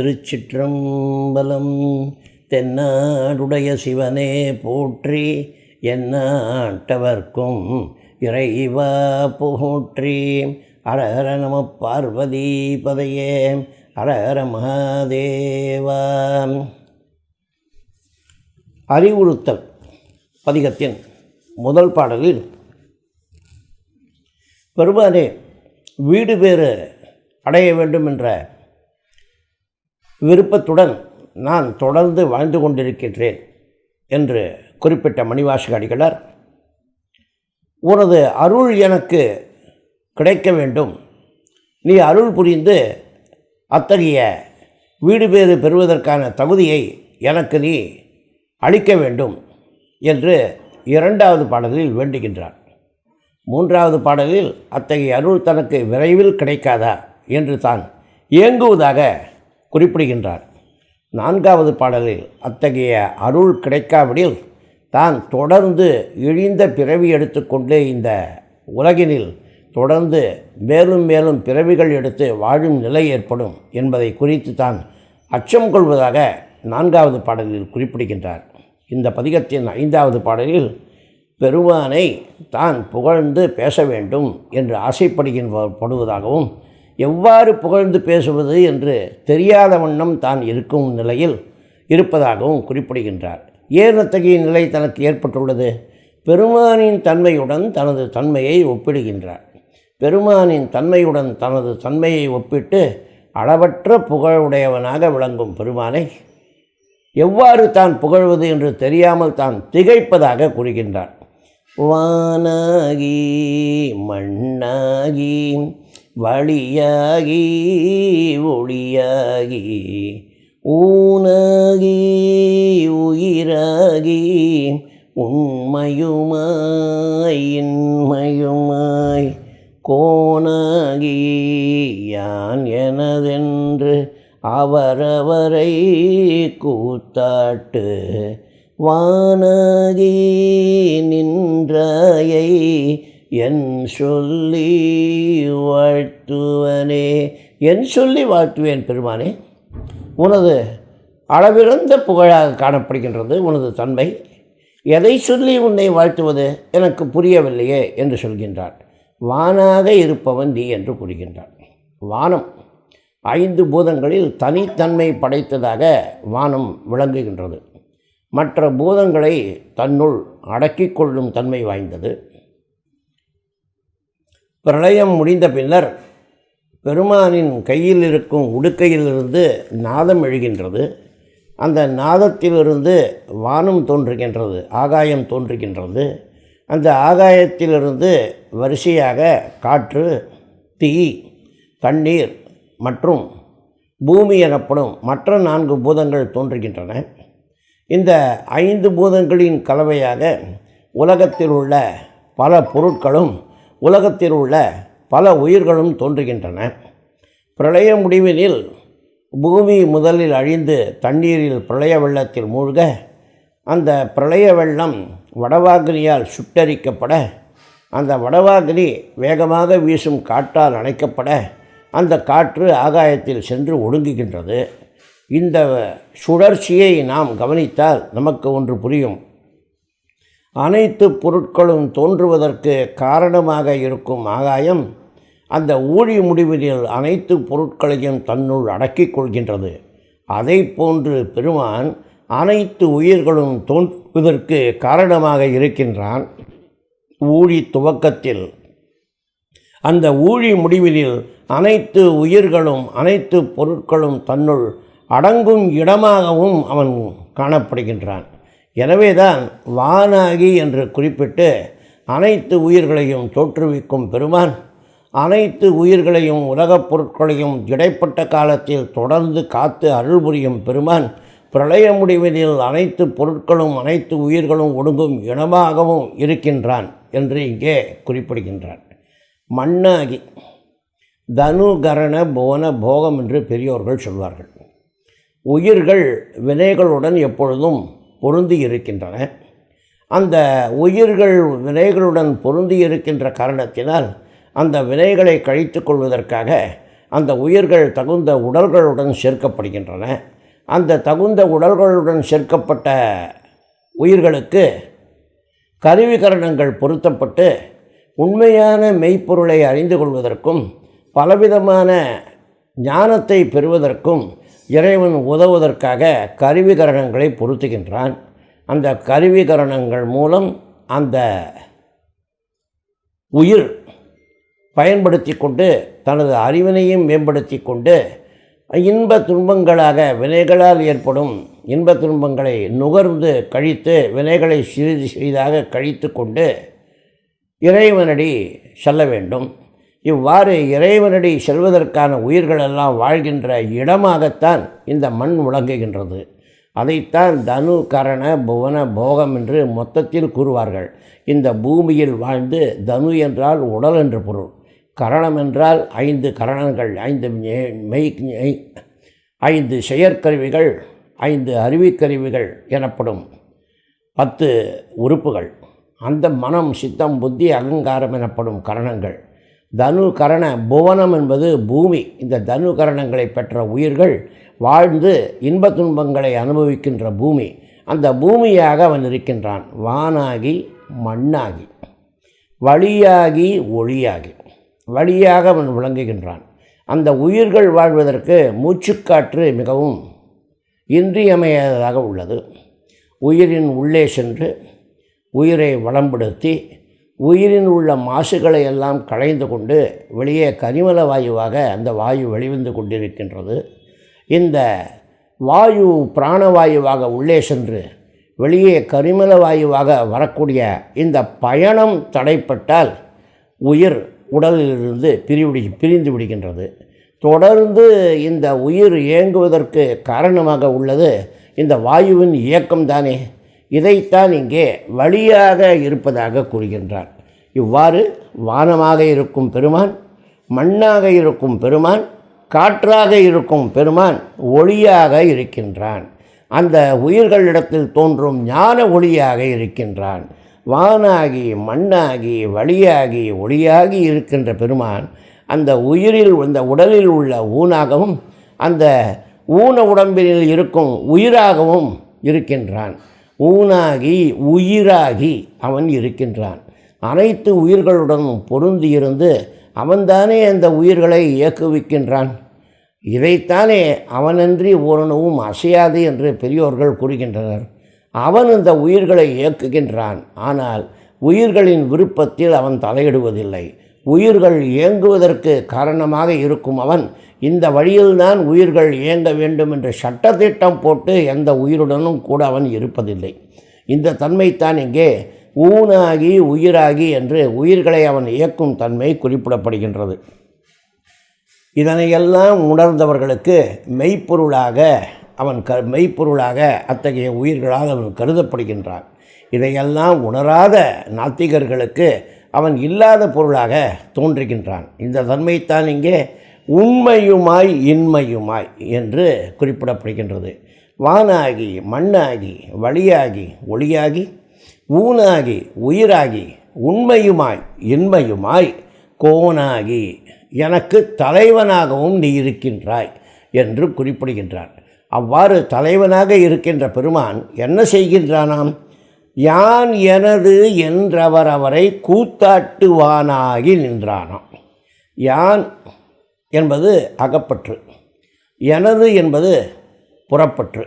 திருச்சிற்றம்பலம் தென்னாடுடைய சிவனே போற்றி என்னாட்டவர்க்கும் இறைவா போற்றி அரஹர நம பார்வதி பதையே அரஹர மகாதேவா. அறிவுறுத்தல் பதிகத்தின் முதல் பாடலில் பெருமானே வீடு பேறு அடைய வேண்டும் என்ற விருப்பத்துடன் நான் தொடர்ந்து வாழ்ந்து கொண்டிருக்கின்றேன் என்று குறிப்பிட்ட மணிவாசக அடிகளார் உனது அருள் எனக்கு கிடைக்க வேண்டும். நீ அருள் புரிந்து அத்தகைய வீடு பேறு பெறுவதற்கான தகுதியை எனக்கு நீ அளிக்க வேண்டும் என்று இரண்டாவது பாடலில் வேண்டுகின்றார். மூன்றாவது பாடலில் அத்தகைய அருள் தனக்கு விரைவில் கிடைக்காதா? என்று தான் இயங்குவதாக குறிப்பிடுகின்றார். நான்காவது பாடலில் அத்தகைய அருள் கிடைக்காவிடில் தான் தொடர்ந்து இழிந்த பிறவி எடுத்துக்கொண்டு இந்த உலகினில் தொடர்ந்து மேலும் மேலும் பிறவிகள் எடுத்து வாழும் நிலை ஏற்படும் என்பதை குறித்து தான் அச்சம் கொள்வதாக நான்காவது பாடலில் குறிப்பிடுகின்றார். இந்த பதிகத்தின் ஐந்தாவது பாடலில் பெருமானை தான் புகழ்ந்து பேச வேண்டும் என்று ஆசைப்படுகின்ற படுவதாகவும் எவ்வாறு புகழ்ந்து பேசுவது என்று தெரியாத வண்ணம் தான் இருக்கும் நிலையில் இருப்பதாகவும் குறிப்பிடுகின்றார். ஏன் அத்தகைய நிலை தனக்கு ஏற்பட்டுள்ளது? பெருமானின் தன்மையுடன் தனது தன்மையை ஒப்பிடுகின்றார். பெருமானின் தன்மையுடன் தனது தன்மையை ஒப்பிட்டு அளவற்ற புகழுடையவனாக விளங்கும் பெருமானை எவ்வாறு தான் புகழ்வது என்று தெரியாமல் தான் திகைப்பதாக கூறுகின்றார். வானாகி மண்ணாகி வழியாகி ஒளியாகி ஊனாகி உயிராகி உண்மையுமாய் இன்மையுமாய் கோனாகி யான் எனதென்று அவரவரை கூத்தாட்டு வானாகி நின்றாயை என் சொல்லி வாழ்த்துவனே. என் சொல்லி வாழ்த்துவேன் பெருமானே. உனது அளவிறந்த புகழாக காணப்படுகின்றது உனது தன்மை. எதை சொல்லி உன்னை வாழ்த்துவது எனக்கு புரியவில்லையே என்று சொல்கின்றான். வானாக இருப்பவன் நீ என்று கூறுகின்றான். வானம் ஐந்து பூதங்களில் தனித்தன்மை படைத்ததாக வானம் விளங்குகின்றது. மற்ற பூதங்களை தன்னுள் அடக்கிக் கொள்ளும் தன்மை வாய்ந்தது. பிரளயம் முடிந்த பின்னர் பெருமானின் கையில் இருக்கும் உடுக்கையிலிருந்து நாதம் எழுகின்றது. அந்த நாதத்திலிருந்து வானம் தோன்றுகின்றது ஆகாயம் தோன்றுகின்றது. அந்த ஆகாயத்திலிருந்து வரிசையாக காற்று தீ தண்ணீர் மற்றும் பூமி எனப்படும் மற்ற நான்கு பூதங்கள் தோன்றுகின்றன. இந்த ஐந்து பூதங்களின் கலவையாக உலகத்தில் உள்ள பல பொருட்களும் உலகத்தில் உள்ள பல உயிர்களும் தோன்றுகின்றன. பிரளய முடிவினில் பூமி முதலில் அழிந்து தண்ணீரில் பிரளய வெள்ளத்தில் மூழ்க அந்த பிரளய வெள்ளம் வடவாகினியால் சுட்டரிக்கப்பட அந்த வடவாகினி வேகமாக வீசும் காற்றால் அணைக்கப்பட அந்த காற்று ஆகாயத்தில் சென்று ஒடுங்குகின்றது. இந்த சுழற்சியை நாம் கவனித்தால் நமக்கு ஒன்று புரியும். அனைத்து பொருட்களும் தோன்றுவதற்கு காரணமாக இருக்கும் ஆகாயம் அந்த ஊழி முடிவில் அனைத்து பொருட்களையும் தன்னுள் அடக்கிக் கொள்கின்றது. அதை போன்று பெருமான் அனைத்து உயிர்களும் தோன்றுவதற்கு காரணமாக இருக்கின்றான். ஊழி துவக்கத்தில் அந்த ஊழி முடிவிலில் அனைத்து உயிர்களும் அனைத்து பொருட்களும் தன்னுள் அடங்கும் இடமாகவும் அவன் காணப்படுகின்றான். எனவேதான் வானாகி என்று குறிப்பிட்டு அனைத்து உயிர்களையும் தோற்றுவிக்கும் பெருமான் அனைத்து உயிர்களையும் உலகப் பொருட்களையும் இடைப்பட்ட காலத்தில் தொடர்ந்து காத்து அருள் புரியும் பெருமான் பிரளய முடிவதில் அனைத்து பொருட்களும் அனைத்து உயிர்களும் ஒடுங்கும் இனமாகவும் இருக்கின்றான் என்று இங்கே குறிப்பிடுகின்றான் மண்ணாகி தனுகரண போன போகம் என்று பெரியோர்கள் சொல்வார்கள். உயிர்கள் வினைகளுடன் எப்பொழுதும் பொருந்தி இருக்கின்றன. அந்த உயிர்கள் வினைகளுடன் பொருந்தி இருக்கின்ற காரணத்தினால் அந்த வினைகளை கழித்து கொள்வதற்காக அந்த உயிர்கள் தகுந்த உடல்களுடன் சேர்க்கப்படுகின்றன. அந்த தகுந்த உடல்களுடன் சேர்க்கப்பட்ட உயிர்களுக்கு கருவிகரணங்கள் பொருத்தப்பட்டு உண்மையான மெய்ப்பொருளை அறிந்து கொள்வதற்கும் பலவிதமான ஞானத்தை பெறுவதற்கும் இறைவன் உதவுவதற்காக கருவிகரணங்களை பொருத்துகின்றான். அந்த கருவிகரணங்கள் மூலம் அந்த உயிர் பயன்படுத்தி கொண்டு தனது அறிவினையும் மேம்படுத்தி கொண்டு இன்ப துன்பங்களாக வினைகளால் ஏற்படும் இன்ப துன்பங்களை நுகர்ந்து கழித்து வினைகளை சிறிது சிறிதாக கழித்து கொண்டு இறைவனடி செல்ல வேண்டும். இவ்வாறு இறைவனடி செல்வதற்கான உயிர்களெல்லாம் வாழ்கின்ற இடமாகத்தான் இந்த மண் விளங்குகின்றது. அதைத்தான் தனு கரண புவன போகம் என்று மொத்தத்தில் கூறுவார்கள். இந்த பூமியில் வாழ்ந்து தனு என்றால் உடல் என்று பொருள். கரணம் என்றால் ஐந்து கரணங்கள் ஐந்து மெய் ஐந்து செயற்கருவிகள் ஐந்து அறிவிக்கருவிகள் எனப்படும் பத்து உறுப்புகள். அந்த மனம் சித்தம் புத்தி அகங்காரம் எனப்படும் கரணங்கள். தனு கரண புவனம் என்பது பூமி. இந்த தனு கரணங்களை பெற்ற உயிர்கள் வாழ்ந்து இன்ப துன்பங்களை அனுபவிக்கின்ற பூமி. அந்த பூமியாக அவன் இருக்கின்றான். வானாகி மண்ணாகி வழியாகி ஒளியாகி. வழியாக அவன் விளங்குகின்றான். அந்த உயிர்கள் வாழ்வதற்கு மூச்சுக்காற்று மிகவும் இன்றியமையாததாக உள்ளது. உயிரின் உள்ளே சென்று உயிரை வளம்படுத்தி உயிரில் உள்ள மாசுகளை எல்லாம் களைந்து கொண்டு வெளியே கரிமல வாயுவாக அந்த வாயு வெளிவந்து கொண்டிருக்கின்றது. இந்த வாயு பிராணவாயுவாக உள்ளே சென்று வெளியே கரிமல வாயுவாக வரக்கூடிய இந்த பயணம் தடைப்பட்டால் உயிர் உடலிலிருந்து பிரிவிடி பிரிந்து விடுகின்றது. தொடர்ந்து இந்த உயிர் இயங்குவதற்கு காரணமாக உள்ளது இந்த வாயுவின் இயக்கம் தானே இதைத்தான் இங்கே வழியாக இருப்பதாக கூறுகின்றார். இவ்வாறு வானமாக இருக்கும் பெருமான் மண்ணாக இருக்கும் பெருமான் காற்றாக இருக்கும் பெருமான் ஒளியாக இருக்கின்றான். அந்த உயிர்களிடத்தில் தோன்றும் ஞான ஒளியாக இருக்கின்றான். வானாகி மண்ணாகி வழியாகி ஒளியாகி இருக்கின்ற பெருமான் அந்த உயிரில் இந்த உடலில் உள்ள ஊனாகவும் அந்த ஊன உடம்பில் இருக்கும் உயிராகவும் இருக்கின்றான். ஊனாகி உயிராகி அவன் இருக்கின்றான். அனைத்து உயிர்களுடனும் பொருந்தியிருந்து அவன்தானே அந்த உயிர்களை இயக்குவிக்கின்றான். இதைத்தானே அவனன்றி ஓரணவும் அசையாது என்று பெரியோர்கள் கூறுகின்றனர். அவன் இந்த உயிர்களை இயக்குகின்றான். ஆனால் உயிர்களின் விருப்பத்தில் அவன் தலையிடுவதில்லை. உயிர்கள் இயங்குவதற்கு காரணமாக இருக்கும் அவன் இந்த வழியில்தான் உயிர்கள் இயங்க வேண்டும் என்று சட்டத்திட்டம் போட்டு எந்த உயிருடனும் கூட அவன் இருப்பதில்லை. இந்த தன்மைத்தான் இங்கே ஊனாகி உயிராகி என்று உயிர்களை அவன் இயக்கும் தன்மை குறிப்பிடப்படுகின்றது. இதனையெல்லாம் உணர்ந்தவர்களுக்கு மெய்ப்பொருளாக அவன் க மெய்ப்பொருளாக அத்தகைய உயிர்களால் அவன் கருதப்படுகின்றான். இதையெல்லாம் உணராத நாத்திகர்களுக்கு அவன் இல்லாத பொருளாக தோன்றுகின்றான். இந்த தன்மைத்தான் இங்கே உண்மையுமாய் இன்மையுமாய் என்று குறிப்பிடப்படுகின்றது. வானாகி மண்ணாகி வழியாகி ஒளியாகி ஊனாகி உயிராகி உண்மையுமாய் இன்மையுமாய் கோனாகி எனக்கு தலைவனாகவும் நீ இருக்கின்றாய் என்று குறிப்பிடுகின்றான். அவ்வாறு தலைவனாக இருக்கின்ற பெருமான் என்ன செய்கின்றானாம்? யான் எனது என்றவர் அவரை கூத்தாட்டுவானாகி நின்றானாம். யான் என்பது அகப்பற்று. எனது என்பது புறப்பற்று.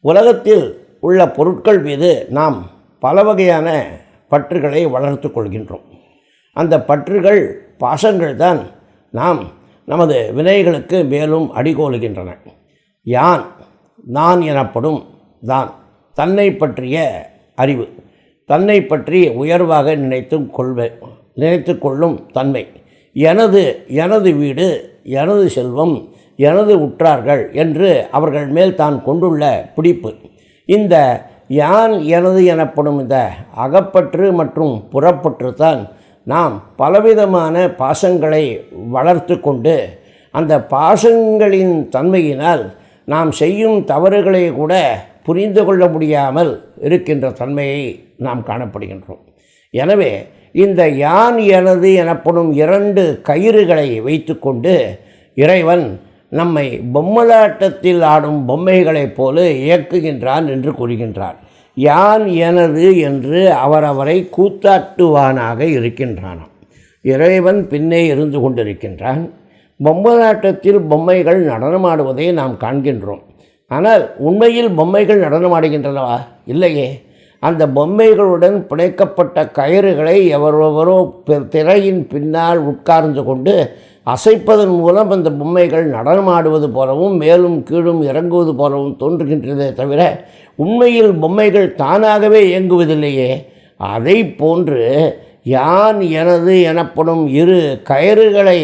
உலகத்தில் உள்ள பொருட்கள் மீது நாம் பல வகையான பற்றுகளை வளர்த்து கொள்கின்றோம். அந்த பற்றுகள் பாசங்கள் தான் நாம் நமது வினைகளுக்கு மேலும் அடிகோலுகின்றன. யான் நான் எனப்படும் தான் தன்னை பற்றிய அறிவு தன்னை பற்றி உயர்வாக நினைத்தும் கொள்வே நினைத்து கொள்ளும் தன்மை. எனது எனது வீடு எனது செல்வம் எனது உற்றார்கள் என்று அவர்கள் மேல் தான் கொண்டுள்ள பிடிப்பு. இந்த யான் எனது எனப்படும் இந்த அகப்பற்று மற்றும் புறப்பற்று தான் நாம் பலவிதமான பாசங்களை வளர்த்து கொண்டு அந்த பாசங்களின் தன்மையினால் நாம் செய்யும் தவறுகளை கூட புரிந்து கொள்ள முடியாமல் இருக்கின்ற தன்மையை நாம் காணப்படுகின்றோம். எனவே இந்த யான் எனது எனப்படும் இரண்டு கயிறுகளை வைத்துக்கொண்டு இறைவன் நம்மை பொம்மலாட்டத்தில் ஆடும் பொம்மைகளைப் போல இயக்குகின்றான் என்று கூறுகின்றான். யான் எனது என்று அவரவரை கூத்தாட்டுவானாக இருக்கின்றானாம். இறைவன் பின்னே இருந்து கொண்டிருக்கின்றான். பொம்மலாட்டத்தில் பொம்மைகள் நடனமாடுவதை நாம் காண்கின்றோம். ஆனால் உண்மையில் பொம்மைகள் நடனமாடுகின்றனவா? இல்லையே. அந்த பொம்மைகளுடன் பிணைக்கப்பட்ட கயிறுகளை எவரொவரோ திரையின் பின்னால் உட்கார்ந்து கொண்டு அசைப்பதன் மூலம் அந்த பொம்மைகள் நடனமாடுவது போலவும் மேலும் கீழும் இறங்குவது போலவும் தோன்றுகின்றதே தவிர உண்மையில் பொம்மைகள் தானாகவே இயங்குவதில்லையே. அதை போன்று யான் எனது எனப்படும் இரு கயிறுகளை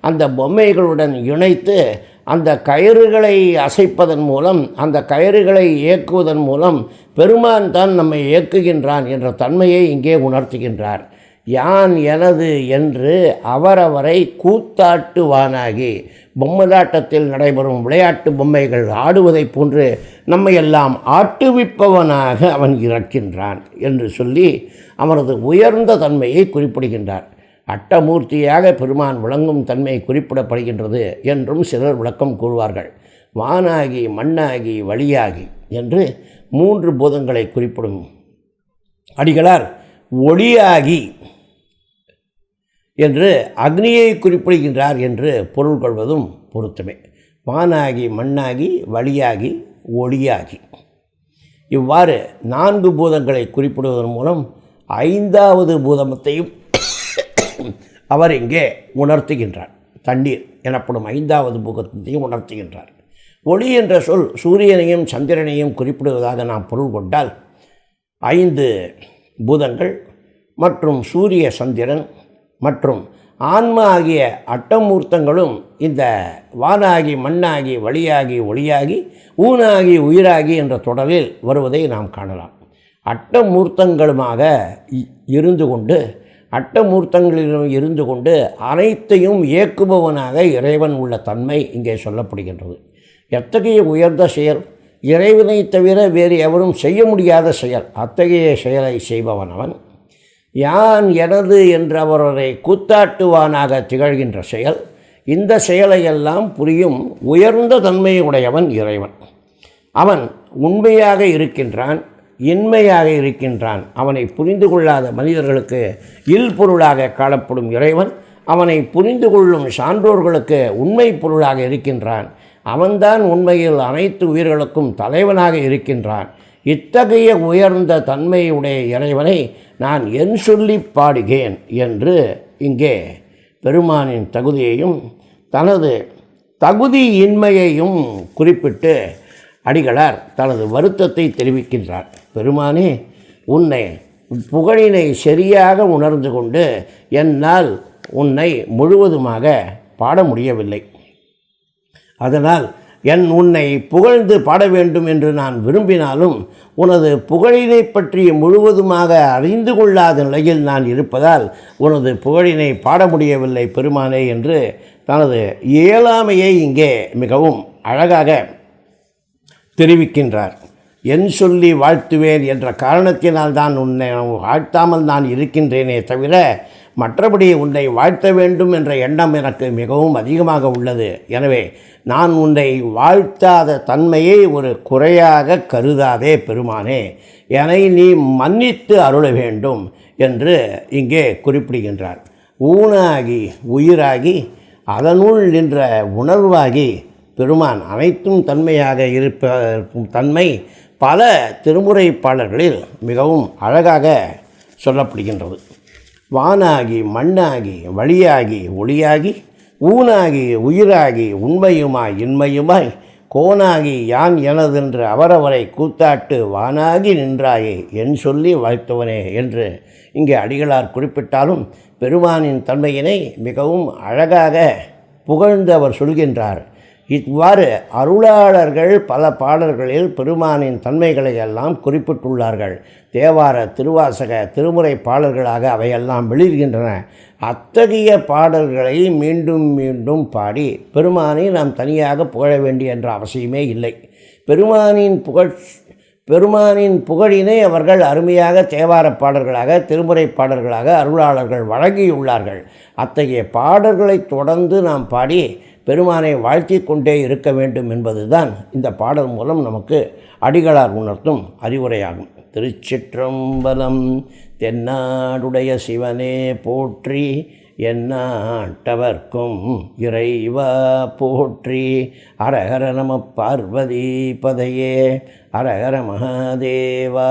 அந்த பொம்மைகளுடன் இணைத்து அந்த கயிறுகளை அசைப்பதன் மூலம் அந்த கயிறுகளை இயக்குவதன் மூலம் பெருமான் தான் நம்மை இயக்குகின்றான் என்ற தன்மையை இங்கே உணர்த்துகின்றார். யான் எனது என்று அவரவரை கூத்தாட்டுவானாகி பொம்மலாட்டத்தில் நடைபெறும் விளையாட்டு பொம்மைகள் ஆடுவதைப் போன்று நம்மையெல்லாம் ஆட்டுவிப்பவனாக அவன் இறக்கின்றான் என்று சொல்லி அவனது உயர்ந்த தன்மையை குறிப்பிடுகின்றார். அட்டமூர்த்தியாக பெருமான் விளங்கும் தன்மை குறிப்பிடப்படுகின்றது என்றும் சிலர் விளக்கம் கூறுவார்கள். வானாகி மண்ணாகி வழியாகி என்று மூன்று பூதங்களை குறிப்பிடும். அடிகளார் ஒளியாகி என்று அக்னியை குறிப்பிடுகின்றார் என்று பொருள் கொள்வதும் பொருத்தமே. வானாகி மண்ணாகி வழியாகி ஒளியாகி. இவ்வாறு நான்கு பூதங்களை குறிப்பிடுவதன் மூலம் ஐந்தாவது பூதமத்தையும் அவர் இங்கே உணர்த்துகின்றார். தண்ணீர் எனப்படும் ஐந்தாவது பூகத்தையும் உணர்த்துகின்றார். ஒளி என்ற சொல் சூரியனையும் சந்திரனையும் குறிப்பிடுவதாக நாம் பொருள் கொண்டால் ஐந்து பூதங்கள் மற்றும் சூரிய சந்திரன் மற்றும் ஆன்மா ஆகிய அட்டமூர்த்தங்களும் இந்த வானாகி மண்ணாகி வழியாகி ஒளியாகி ஊனாகி உயிராகி என்ற தொடரில் வருவதை நாம் காணலாம். அட்டமூர்த்தங்களுமாக இ- இருந்து கொண்டு அட்டமூர்த்தங்களிலும் இருந்து கொண்டு அனைத்தையும் இயக்குபவனாக இறைவன் உள்ள தன்மை இங்கே சொல்லப்படுகின்றது. எத்தகைய உயர்ந்த செயல்? இறைவனை தவிர வேறு எவரும் செய்ய முடியாத செயல். அத்தகைய செயலை செய்பவன் அவன். யான் எனது என்று அவரை கூத்தாட்டுவானாக திகழ்கின்ற செயல். இந்த செயலையெல்லாம் புரியும் உயர்ந்த தன்மையுடையவன் இறைவன். அவன் உண்மையாக இருக்கின்றான். இன்மையாக இருக்கின்றான். அவனை புரிந்து கொள்ளாத மனிதர்களுக்கு இல்பொருளாக காணப்படும் இறைவன் அவனை புரிந்து கொள்ளும் சான்றோர்களுக்கு உண்மை பொருளாக இருக்கின்றான். அவன்தான் உண்மையில் அனைத்து உயிர்களுக்கும் தலைவனாக இருக்கின்றான். இத்தகைய உயர்ந்த தன்மையுடைய இறைவனை நான் என் சொல்லி பாடுகேன் என்று இங்கே பெருமானின் தகுதியையும் தனது தகுதியின்மையையும் குறிப்பிட்டு அடிகளார் தனது வருத்தத்தை தெரிவிக்கின்றார். பெருமானே உன்னை புகழினை சரியாக உணர்ந்து கொண்டு என்னால் உன்னை முழுவதுமாக பாட முடியவில்லை. அதனால் என் உன்னை புகழ்ந்து பாட வேண்டும் என்று நான் விரும்பினாலும் உனது புகழினை பற்றி முழுவதுமாக அறிந்து கொள்ளாத நிலையில் நான் இருப்பதால் உனது புகழினை பாட முடியவில்லை பெருமானே என்று தனது இயலாமையை இங்கே மிகவும் அழகாக தெரிவிக்கின்றார். என் சொல்லி வாழ்த்துவேன் என்ற காரணத்தினால் தான் உன்னை வாழ்த்தாமல் நான் இருக்கின்றேனே தவிர மற்றபடி உன்னை வாழ்த்த வேண்டும் என்ற எண்ணம் எனக்கு மிகவும் அதிகமாக உள்ளது. எனவே நான் உன்னை வாழ்த்தாத தன்மையை ஒரு குறையாக கருதாதே பெருமானே. என்னை நீ மன்னித்து அருள வேண்டும் என்று இங்கே குறிப்பிடுகின்றார். ஊனாகி உயிராகி அதனுள் நின்ற உணர்வாகி பெருமான் அனைத்தும் தன்மையாக இருப்ப தன்மை பல திருமுறைப்பாளர்களில் மிகவும் அழகாக சொல்லப்படுகின்றது. வானாகி மண்ணாகி வழியாகி ஒளியாகி ஊனாகி உயிராகி உண்மையுமாய் இன்மையுமாய் கோனாகி யான் எனதென்று அவரவரை கூத்தாட்டு வானாகி நின்றாயே என் சொல்லி வாழ்த்தவனே என்று இங்கே அடிகளார் குறிப்பிட்டாலும் பெருமானின் தன்மையினை மிகவும் அழகாக புகழ்ந்து அவர் சொல்கின்றார். இவ்வாறு அருளாளர்கள் பல பாடல்களில் பெருமானின் தன்மைகளை எல்லாம் குறிப்பிட்டுள்ளார்கள். தேவார திருவாசக திருமுறை பாடல்களாக அவையெல்லாம் வெளியிடுகின்றன. அத்தகைய பாடல்களை மீண்டும் மீண்டும் பாடி பெருமானை நாம் தனியாக புகழ வேண்டிய என்ற அவசியமே இல்லை. பெருமானின் புகழ் பெருமானின் புகழினை அவர்கள் அருமையாக தேவார பாடல்களாக திருமுறை பாடல்களாக அருளாளர்கள் வழங்கியுள்ளார்கள். அத்தகைய பாடல்களை தொடர்ந்து நாம் பாடி பெருமானை வாழ்த்தி கொண்டே இருக்க வேண்டும் என்பதுதான் இந்த பாடல் மூலம் நமக்கு அடிகளார் உணர்த்தும் அறிவுரையாகும். திருச்சிற்றம்பலம் தென்னாடுடைய சிவனே போற்றி என்னாட்டவர்க்கும் இறைவா போற்றி. அரகர நம பார்வதி பதையே அரகர மகாதேவா.